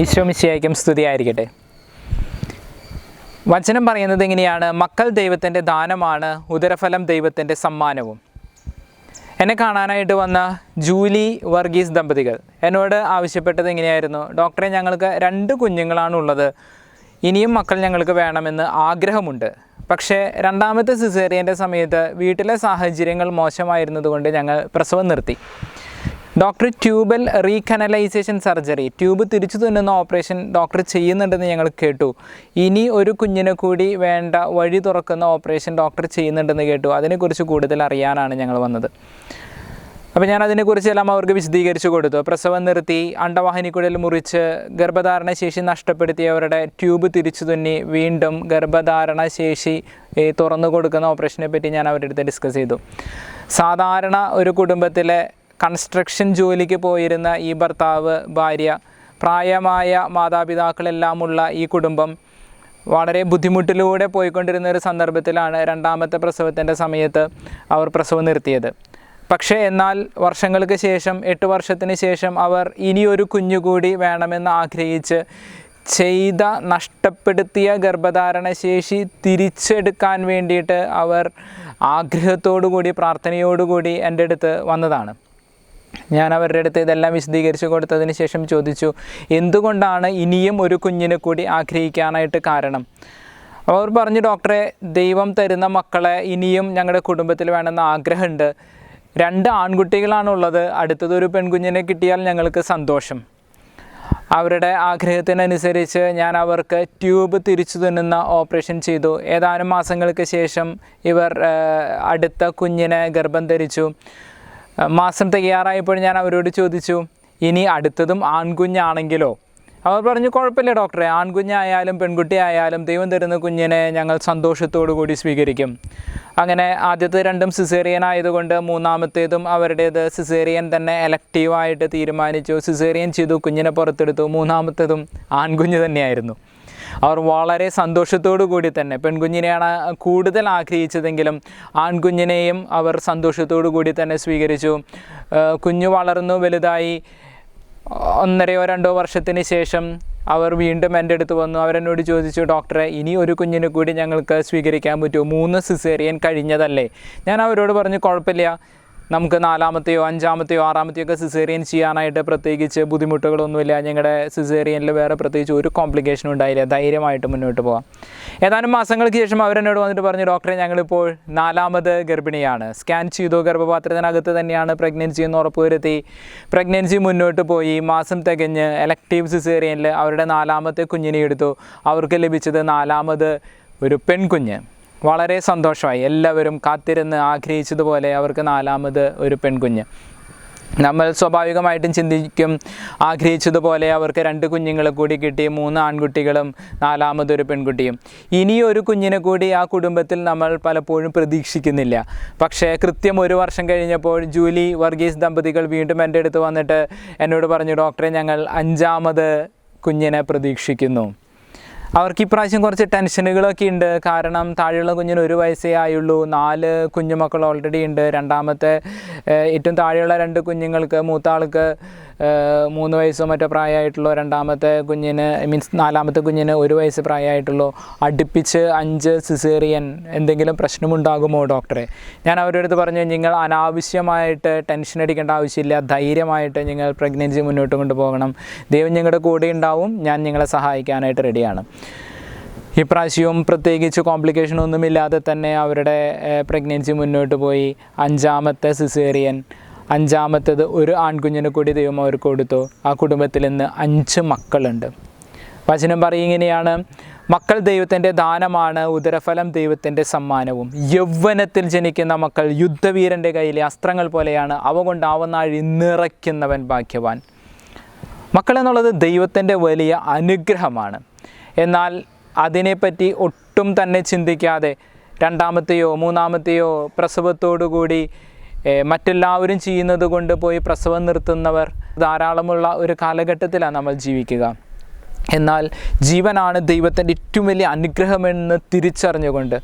ഈശോമിശിയായിരിക്കും സ്തുതിയായിരിക്കട്ടെ. വചനം പറയുന്നത് എങ്ങനെയാണ് മക്കൾ ദൈവത്തിന്റെ ദാനമാണ് ഉദരഫലം ദൈവത്തിന്റെ സമ്മാനവും. എന്നെ കാണാനായിട്ട് വന്ന ജൂലി വർഗീസ് ദമ്പതികൾ എന്നോട് ആവശ്യപ്പെട്ടത് എങ്ങനെയായിരുന്നു ഡോക്ടറെ ഞങ്ങൾക്ക് രണ്ട് കുഞ്ഞുങ്ങളാണുള്ളത് ഇനിയും മക്കൾ ഞങ്ങൾക്ക് വേണമെന്ന് ആഗ്രഹമുണ്ട്. പക്ഷേ രണ്ടാമത്തെ സിസേറിയന്റെ സമയത്ത് വീട്ടിലെ സാഹചര്യങ്ങൾ മോശമായിരുന്നതുകൊണ്ട് ഞങ്ങൾ പ്രസവം നിർത്തി. Doctor tubal recanalisation surgery. Tube തിരിച്ചു തുന്നുന്ന ഓപ്പറേഷൻ ഡോക്ടർ ചെയ്യുന്നുണ്ടെന്ന് ഞങ്ങൾ കേട്ടു. ഇനി ഒരു കുഞ്ഞിനെ കൂടി വേണ്ട വഴി തുറക്കുന്ന ഓപ്പറേഷൻ ഡോക്ടർ ചെയ്യുന്നുണ്ടെന്ന് കേട്ടു. അതിനെക്കുറിച്ച് കൂടുതൽ അറിയാനാണ് ഞങ്ങൾ വന്നത്. അപ്പോൾ ഞാൻ അതിനെക്കുറിച്ചെല്ലാം അവർക്ക് വിശദീകരിച്ചു കൊടുത്തു. പ്രസവം നിർത്തി അണ്ടവാഹിനിക്കുഴൽ മുറിച്ച് ഗർഭധാരണ ശേഷി നഷ്ടപ്പെടുത്തിയവരുടെ ട്യൂബ് തിരിച്ചു തുന്നി വീണ്ടും ഗർഭധാരണ ശേഷി തുറന്നു കൊടുക്കുന്ന ഓപ്പറേഷനെ പറ്റി ഞാൻ അവരുടെ അടുത്ത് ഡിസ്കസ് ചെയ്തു. സാധാരണ ഒരു കുടുംബത്തിലെ കൺസ്ട്രക്ഷൻ ജോലിക്ക് പോയിരുന്ന ഈ ഭർത്താവ് ഭാര്യ പ്രായമായ മാതാപിതാക്കളെല്ലാമുള്ള ഈ കുടുംബം വളരെ ബുദ്ധിമുട്ടിലൂടെ പോയിക്കൊണ്ടിരുന്ന ഒരു സന്ദർഭത്തിലാണ് രണ്ടാമത്തെ പ്രസവത്തിന്റെ സമയത്ത് അവർ പ്രസവം നിർത്തിയത്. പക്ഷേ എന്നാൽ വർഷങ്ങൾക്ക് ശേഷം എട്ട് വർഷത്തിന് ശേഷം അവർ ഇനിയൊരു കുഞ്ഞുകൂടി വേണമെന്ന് ആഗ്രഹിച്ച് ചെയ്ത നഷ്ടപ്പെടുത്തിയ ഗർഭധാരണ ശേഷി തിരിച്ചെടുക്കാൻ വേണ്ടിയിട്ട് അവർ ആഗ്രഹത്തോടുകൂടി പ്രാർത്ഥനയോടുകൂടി എന്റെ അടുത്ത് വന്നതാണ്. ഞാൻ അവരുടെ അടുത്ത് ഇതെല്ലാം വിശദീകരിച്ച് കൊടുത്തതിന് ശേഷം ചോദിച്ചു എന്തുകൊണ്ടാണ് ഇനിയും ഒരു കുഞ്ഞിനെ കൂടി ആഗ്രഹിക്കാനായിട്ട് കാരണം? അവർ പറഞ്ഞു ഡോക്ടറെ ദൈവം തരുന്ന മക്കളെ ഇനിയും ഞങ്ങളുടെ കുടുംബത്തിൽ വേണമെന്ന് ആഗ്രഹമുണ്ട്. രണ്ട് ആൺകുട്ടികളാണുള്ളത് അടുത്തത് ഒരു പെൺകുഞ്ഞിനെ കിട്ടിയാൽ ഞങ്ങൾക്ക് സന്തോഷം. അവരുടെ ആഗ്രഹത്തിനനുസരിച്ച് ഞാൻ അവർക്ക് ട്യൂബ് തിരിച്ചു തിന്നുന്ന ഓപ്പറേഷൻ ചെയ്തു. ഏതാനും മാസങ്ങൾക്ക് ശേഷം ഇവർ അടുത്ത കുഞ്ഞിനെ ഗർഭം ധരിച്ചു. മാസം തയ്യാറായപ്പോൾ ഞാൻ അവരോട് ചോദിച്ചു ഇനി അടുത്തതും ആൺകുഞ്ഞാണെങ്കിലോ? അവർ പറഞ്ഞു കുഴപ്പമില്ല ഡോക്ടറെ ആൺകുഞ്ഞായാലും പെൺകുട്ടി ആയാലും ദൈവം തരുന്ന കുഞ്ഞിനെ ഞങ്ങൾ സന്തോഷത്തോടു കൂടി സ്വീകരിക്കും. അങ്ങനെ ആദ്യത്തെ രണ്ടും സിസേറിയൻ ആയതുകൊണ്ട് മൂന്നാമത്തേതും അവരുടേത് സിസേറിയൻ തന്നെ എലക്റ്റീവായിട്ട് തീരുമാനിച്ചു. സിസേറിയൻ ചെയ്തു കുഞ്ഞിനെ പുറത്തെടുത്തു. മൂന്നാമത്തേതും ആൺകുഞ്ഞ് തന്നെയായിരുന്നു. അവർ വളരെ സന്തോഷത്തോടു കൂടി തന്നെ പെൺകുഞ്ഞിനെയാണ് കൂടുതൽ ആഗ്രഹിച്ചതെങ്കിലും ആൺകുഞ്ഞിനെയും അവർ സന്തോഷത്തോടു കൂടി തന്നെ സ്വീകരിച്ചു. കുഞ്ഞു വളർന്നു വലുതായി. ഒന്നരയോ രണ്ടോ വർഷത്തിന് ശേഷം അവർ വീണ്ടും എന്റെ അടുത്ത് വന്നു. അവരെന്നോട് ചോദിച്ചു ഡോക്ടറെ ഇനി ഒരു കുഞ്ഞിനെ കൂടി ഞങ്ങൾക്ക് സ്വീകരിക്കാൻ പറ്റുമോ? മൂന്ന് സിസേറിയൻ കഴിഞ്ഞതല്ലേ? ഞാൻ അവരോട് പറഞ്ഞു കുഴപ്പമില്ല. നമുക്ക് നാലാമത്തെയോ അഞ്ചാമത്തെയോ ആറാമത്തെയോ ഒക്കെ സിസേറിയൻ ചെയ്യാനായിട്ട് പ്രത്യേകിച്ച് ബുദ്ധിമുട്ടുകളൊന്നുമില്ല. ഞങ്ങളുടെ സിസേറിയനിൽ വേറെ പ്രത്യേകിച്ച് ഒരു കോംപ്ലിക്കേഷനും ഉണ്ടായില്ല. ധൈര്യമായിട്ട് മുന്നോട്ട് പോകാം. ഏതാനും മാസങ്ങൾക്ക് ശേഷം അവരെന്നോട് വന്നിട്ട് പറഞ്ഞു ഡോക്ടറെ ഞങ്ങളിപ്പോൾ നാലാമത് ഗർഭിണിയാണ്. സ്കാൻ ചെയ്തു. ഗർഭപാത്രത്തിനകത്ത് തന്നെയാണ് പ്രഗ്നൻസി എന്ന് ഉറപ്പുവരുത്തി പ്രഗ്നൻസി മുന്നോട്ട് പോയി. മാസം തികഞ്ഞ് എലക്റ്റീവ് സിസേറിയനിൽ അവരുടെ നാലാമത്തെ കുഞ്ഞിനെ എടുത്തു. അവർക്ക് ലഭിച്ചത് നാലാമത് ഒരു പെൺകുഞ്ഞ്. വളരെ സന്തോഷമായി. എല്ലാവരും കാത്തിരുന്ന് ആഗ്രഹിച്ചതുപോലെ അവർക്ക് നാലാമത് ഒരു പെൺകുഞ്ഞ്. നമ്മൾ സ്വാഭാവികമായിട്ടും ചിന്തിക്കും ആഗ്രഹിച്ചതുപോലെ അവർക്ക് രണ്ട് കുഞ്ഞുങ്ങളെ കൂടി കിട്ടി മൂന്ന് ആൺകുട്ടികളും നാലാമതൊരു പെൺകുട്ടിയും. ഇനിയൊരു കുഞ്ഞിനെ കൂടി ആ കുടുംബത്തിൽ നമ്മൾ പലപ്പോഴും പ്രതീക്ഷിക്കുന്നില്ല. പക്ഷേ കൃത്യം ഒരു വർഷം കഴിഞ്ഞപ്പോൾ ജൂലി വർഗീസ് ദമ്പതികൾ വീണ്ടും എന്റെ അടുത്ത് വന്നിട്ട് എന്നോട് പറഞ്ഞു ഡോക്ടറെ ഞങ്ങൾ അഞ്ചാമത് കുഞ്ഞിനെ പ്രതീക്ഷിക്കുന്നു. അവർക്ക് ഇപ്രാവശ്യം കുറച്ച് ടെൻഷനുകളൊക്കെ ഉണ്ട്. കാരണം താഴെയുള്ള കുഞ്ഞിന് ഒരു വയസ്സേ ആയുള്ളൂ. നാല് കുഞ്ഞുമക്കൾ ഓൾറെഡി ഉണ്ട്. രണ്ടാമത്തെ ഏറ്റവും താഴെയുള്ള രണ്ട് കുഞ്ഞുങ്ങൾക്ക് മൂത്ത ആൾക്ക് മൂന്ന് വയസ്സോ മറ്റോ പ്രായമായിട്ടുള്ളൂ. രണ്ടാമത്തെ കുഞ്ഞിന് മീൻസ് നാലാമത്തെ കുഞ്ഞിന് ഒരു വയസ്സ് പ്രായമായിട്ടുള്ളൂ. അടുപ്പിച്ച് അഞ്ച് സിസേറിയൻ എന്തെങ്കിലും പ്രശ്നമുണ്ടാകുമോ ഡോക്ടറെ ഞാൻ അവരുടെ അടുത്ത് പറഞ്ഞു നിങ്ങൾ അനാവശ്യമായിട്ട് ടെൻഷൻ അടിക്കേണ്ട ആവശ്യമില്ല. ധൈര്യമായിട്ട് നിങ്ങൾ പ്രഗ്നൻസി മുന്നോട്ട് കൊണ്ടുപോകണം. ദൈവം ഞങ്ങളുടെ കൂടെ ഉണ്ടാവും. ഞാൻ നിങ്ങളെ സഹായിക്കാനായിട്ട് റെഡിയാണ് ഇപ്രാവശ്യവും പ്രത്യേകിച്ച് കോംപ്ലിക്കേഷൻ ഒന്നുമില്ലാതെ തന്നെ അവരുടെ പ്രഗ്നൻസി മുന്നോട്ട് പോയി. അഞ്ചാമത്തെ സിസേറിയൻ അഞ്ചാമത്തേത് ഒരു ആൺകുഞ്ഞിന് കൂടി ദൈവം അവർക്ക് കൊടുത്തു. ആ കുടുംബത്തിൽ നിന്ന് അഞ്ച് മക്കളുണ്ട്. വചനം പറയുകയാണ് മക്കൾ ദൈവത്തിന്റെ ദാനമാണ് ഉദരഫലം ദൈവത്തിന്റെ സമ്മാനവും. യൗവനത്തിൽ ജനിക്കുന്ന മക്കൾ യുദ്ധവീരന്റെ കയ്യിലെ അസ്ത്രങ്ങൾ പോലെയാണ്. അവ കൊണ്ടാവുന്നാഴി നിറയ്ക്കുന്നവൻ ഭാഗ്യവാൻ. മക്കൾ എന്നുള്ളത് ദൈവത്തിന്റെ വലിയ അനുഗ്രഹമാണ്. എന്നാൽ അതിനെപ്പറ്റി ഒട്ടും തന്നെ ചിന്തിക്കാതെ രണ്ടാമത്തെയോ മൂന്നാമത്തെയോ പ്രസവത്തോടുകൂടി കൂടി മറ്റെല്ലാവരും ചെയ്യുന്നത് കൊണ്ട് പോയി പ്രസവം നിർത്തുന്നവർ ധാരാളമുള്ള ഒരു കാലഘട്ടത്തിലാണ് നമ്മൾ ജീവിക്കുക. എന്നാൽ ജീവനാണ് ദൈവത്തിന്റെ ഏറ്റവും വലിയ അനുഗ്രഹമെന്ന് തിരിച്ചറിഞ്ഞുകൊണ്ട്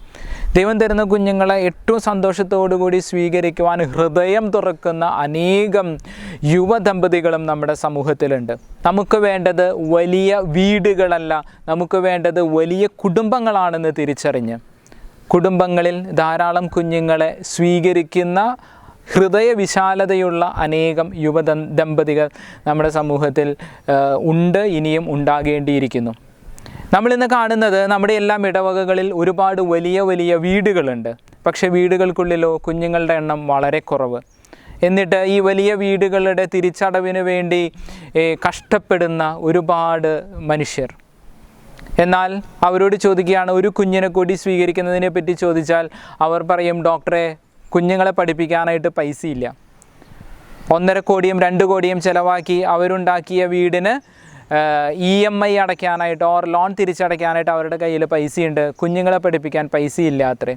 ദൈവം തരുന്ന കുഞ്ഞുങ്ങളെ ഏറ്റവും സന്തോഷത്തോടു കൂടി സ്വീകരിക്കുവാൻ ഹൃദയം തുറക്കുന്ന അനേകം യുവദമ്പതികളും നമ്മുടെ സമൂഹത്തിലുണ്ട്. നമുക്ക് വേണ്ടത് വലിയ വീടുകളല്ല നമുക്ക് വേണ്ടത് വലിയ കുടുംബങ്ങളാണെന്ന് തിരിച്ചറിഞ്ഞ്. കുടുംബങ്ങളിൽ ധാരാളം കുഞ്ഞുങ്ങളെ സ്വീകരിക്കുന്ന ഹൃദയ വിശാലതയുള്ള അനേകം യുവ ദമ്പതികൾ നമ്മുടെ സമൂഹത്തിൽ ഉണ്ട് ഇനിയും ഉണ്ടാകേണ്ടിയിരിക്കുന്നു. നമ്മളിന്ന് കാണുന്നത് നമ്മുടെ എല്ലാം ഇടവകകളിൽ ഒരുപാട് വലിയ വലിയ വീടുകളുണ്ട്. പക്ഷേ വീടുകൾക്കുള്ളിലോ കുഞ്ഞുങ്ങളുടെ എണ്ണം വളരെ കുറവ്. എന്നിട്ട് ഈ വലിയ വീടുകളുടെ തിരിച്ചടവിന് വേണ്ടി കഷ്ടപ്പെടുന്ന ഒരുപാട് മനുഷ്യർ. എന്നാൽ അവരോട് ചോദിക്കുകയാണ് ഒരു കുഞ്ഞിനെ കൂടി സ്വീകരിക്കുന്നതിനെ പറ്റി ചോദിച്ചാൽ അവർ പറയും ഡോക്ടറെ കുഞ്ഞുങ്ങളെ പഠിപ്പിക്കാനായിട്ട് പൈസയില്ല. ഒന്നര കോടിയും രണ്ട് കോടിയും ചിലവാക്കി അവരുണ്ടാക്കിയ വീടിന് ഇ എം ഐ അടയ്ക്കാനായിട്ട് ഓർ ലോൺ തിരിച്ചടയ്ക്കാനായിട്ട് അവരുടെ കയ്യിൽ പൈസയുണ്ട്. കുഞ്ഞുങ്ങളെ പഠിപ്പിക്കാൻ പൈസയില്ല അത്രേ.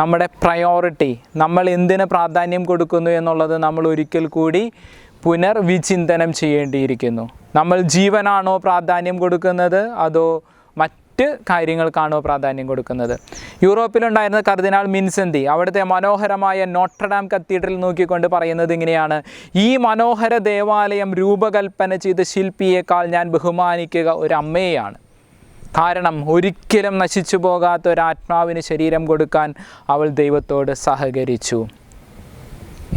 നമ്മുടെ പ്രയോറിറ്റി നമ്മൾ എന്തിന് പ്രാധാന്യം കൊടുക്കുന്നു എന്നുള്ളത് നമ്മൾ ഒരിക്കൽ കൂടി പുനർവിചിന്തനം ചെയ്യേണ്ടിയിരിക്കുന്നു. നമ്മൾ ജീവനാണോ പ്രാധാന്യം കൊടുക്കുന്നത്? അതോ മറ്റ് കാര്യങ്ങൾക്കാണോ പ്രാധാന്യം കൊടുക്കുന്നത്? യൂറോപ്പിലുണ്ടായിരുന്ന കർദിനാൾ മിൻസന്തി അവിടുത്തെ മനോഹരമായ നോട്ടർഡാം കത്തീഡ്രൽ നോക്കിക്കൊണ്ട് പറയുന്നത് ഇങ്ങനെയാണ്. ഈ മനോഹര ദേവാലയം രൂപകൽപ്പന ചെയ്ത ശില്പിയേക്കാൾ ഞാൻ ബഹുമാനിക്കുക ഒരു കാരണം ഒരിക്കലും നശിച്ചു പോകാത്ത ഒരാത്മാവിന് ശരീരം കൊടുക്കാൻ അവൾ ദൈവത്തോട് സഹകരിച്ചു.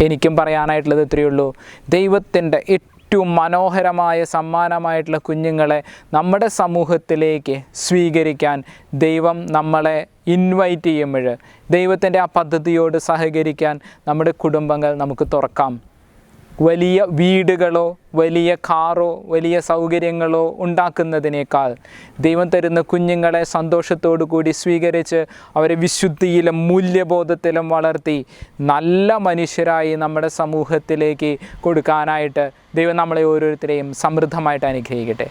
എനിക്കും പറയാനായിട്ടുള്ളത് ഇത്രയേ ഉള്ളൂ. ദൈവത്തിന്റെ ഏറ്റവും മനോഹരമായ സമ്മാനമായിട്ടുള്ള കുഞ്ഞുങ്ങളെ നമ്മുടെ സമൂഹത്തിലേക്ക് സ്വീകരിക്കാൻ ദൈവം നമ്മളെ ഇൻവൈറ്റ് ചെയ്യുമ്പോൾ ദൈവത്തിന്റെ ആ പദ്ധതിയോട് സഹകരിക്കാൻ നമ്മുടെ കുടുംബങ്ങൾ നമുക്ക് തുറക്കാം. വലിയ വീടുകളോ വലിയ കാറോ വലിയ സൗകര്യങ്ങളോ ഉണ്ടാക്കുന്നതിനേക്കാൾ ദൈവം തരുന്ന കുഞ്ഞുങ്ങളെ സന്തോഷത്തോടു കൂടി സ്വീകരിച്ച് അവരെ വിശുദ്ധിയിലും മൂല്യബോധത്തിലും വളർത്തി നല്ല മനുഷ്യരായി നമ്മുടെ സമൂഹത്തിലേക്ക് കൊടുക്കാനായിട്ട് ദൈവം നമ്മളെ ഓരോരുത്തരെയും സമൃദ്ധമായിട്ട് അനുഗ്രഹിക്കട്ടെ.